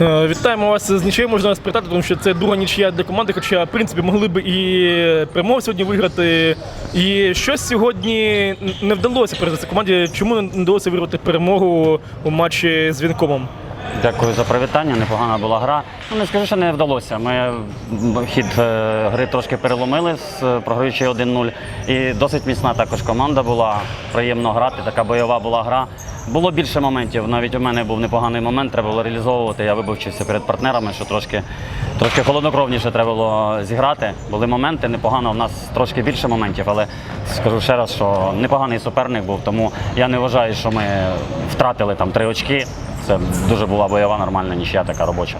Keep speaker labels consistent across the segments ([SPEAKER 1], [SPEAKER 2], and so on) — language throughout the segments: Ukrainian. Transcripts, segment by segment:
[SPEAKER 1] Е, Вітаємо вас з нічиєю, можна спитати, тому що це друга нічия для команди, хоча, в принципі, могли б і перемогу сьогодні виграти. І щось сьогодні не вдалося передати команді. Чому не вдалося виграти перемогу у матчі з Вінкомом?
[SPEAKER 2] Дякую за привітання. Непогана була гра. Ну не скажу, що не вдалося. Ми хід е, гри трошки переломили, з- програючи 1-0. І досить міцна також команда була. Приємно грати. Така бойова була гра. Було більше моментів. Навіть у мене був непоганий момент, треба було реалізовувати. Я вибивчився перед партнерами, що трошки, трошки холоднокровніше треба було зіграти. Були моменти, непогано. У нас трошки більше моментів, але скажу ще раз, що непоганий суперник був. Тому я не вважаю, що ми втратили там три очки. Це дуже була бойова, нормальна нічия така робоча.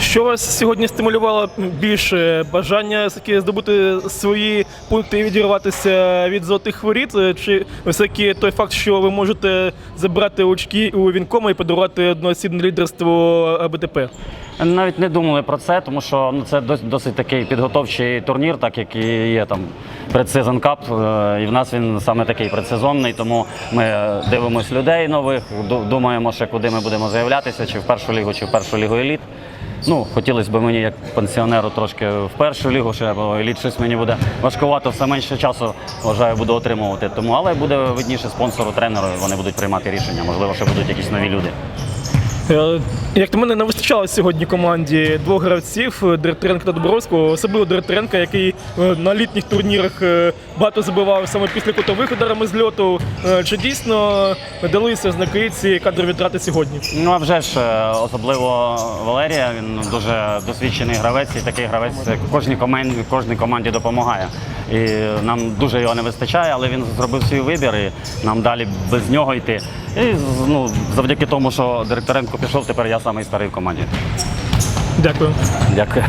[SPEAKER 1] Що вас сьогодні стимулювало більше? Бажання все-таки здобути свої пункти і відірватися від золотих воріт? Чи все-таки той факт, що ви можете забрати очки у Вінкома і подарувати одноосібне лідерство АБТП?
[SPEAKER 2] Навіть не думали про це, тому що ну, це дос- досить такий підготовчий турнір, так як і є там предсезон кап. е, І в нас він саме такий предсезонний, тому ми е, дивимося людей нових, думаємо, ще куди ми будемо заявлятися, чи в першу лігу, чи в першу лігу еліт. Ну, хотілося б мені як пенсіонеру трошки в першу лігу, ще бо еліт щось мені буде важкувато, все менше часу вважаю, буду отримувати. Тому, але буде видніше спонсору, тренеру, вони будуть приймати рішення. Можливо, ще будуть якісь нові люди.
[SPEAKER 1] Е, Як на мене, не вистачало сьогодні команді двох гравців е, Директоренка та Добровського, особливо Директоренка, який е, на літніх турнірах багато забивав саме після кутових ударами з льоту. Чи дійсно далися знаки ці кадрові втрати сьогодні?
[SPEAKER 2] Ну а вже ж особливо Валерія. Він дуже досвідчений гравець, і такий гравець кожній команді, кожній команді допомагає. І нам дуже його не вистачає, але він зробив свій вибір, і нам далі без нього йти. І ну, завдяки тому, що Директоренко пішов, тепер я самий старий в команді.
[SPEAKER 1] Дякую.
[SPEAKER 2] Дякую.